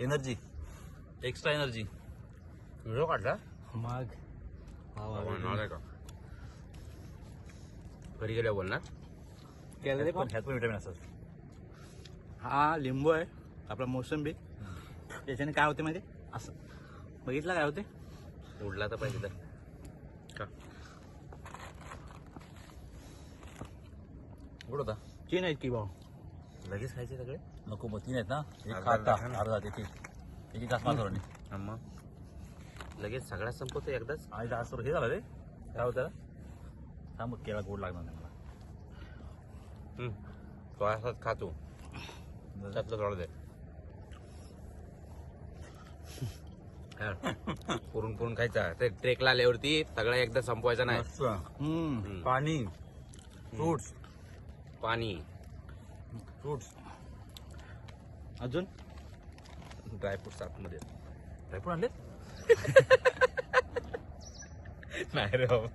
Energy. Extra energy. Video काढला? मग. का घरी गेल्या बोल ना केलं ते पण ह्यात पण विटॅमिन असतात. हा लिंबू आहे. आपला मोसंबी. त्याच्याने काय होते माहिती? असं. बघितलं काय होते? उडला तर पाहिजे तर. का? कुठं होता? चीन आहेत की भाऊ? लगेच खायचे सगळे? नको मग तीन आहेत ना? एक अर्धा खाता अर्धा. अर्धा एक एक एक तास मग लगेच सगळ्यात संपवतो एकदाच? आणि तास हे झालं रे. काय होतं? थांब मग केळा गोड लागणार नाही मला. हम्म. तो असाच खातो त्यातलं थोडं दे. हा. पुरून पुरून खायचा. ते ट्रेकला आल्यावरती सगळा एकदा संपवायचा नाही. मस्त. हम्म. हम्म. पाणी फ्रुट्स. पाणी. फ्रुट्स अजून? ड्रायफ्रुट्स आतमध्ये. ड्रायफ्रूट आणले नाही रे बाबा.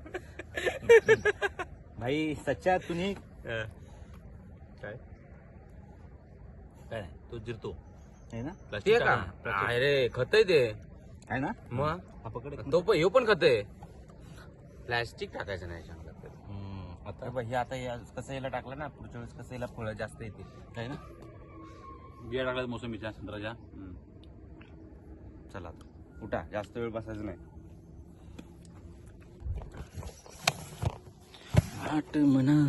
भाई सच्चा तुम्ही. काय? काय नाही तो जिरतो. आहे ना? ते का. आहे रे खत आहे ते. आहे ना? मग? हा तो पण ह्यो पण खत आहे. प्लॅस्टिक टाकायचं नाही चांगलं हम्म, आता हे या- कसं याला टाकलं ना पुढच्या वेळेस कसं याला फळं जास्त येते आहे ना? बिया टाकल्यात मोसंबीच्या संत्र्याच्या. चला आता. उठा जास्त वेळ बसायचं नाही. आठ म्हणा.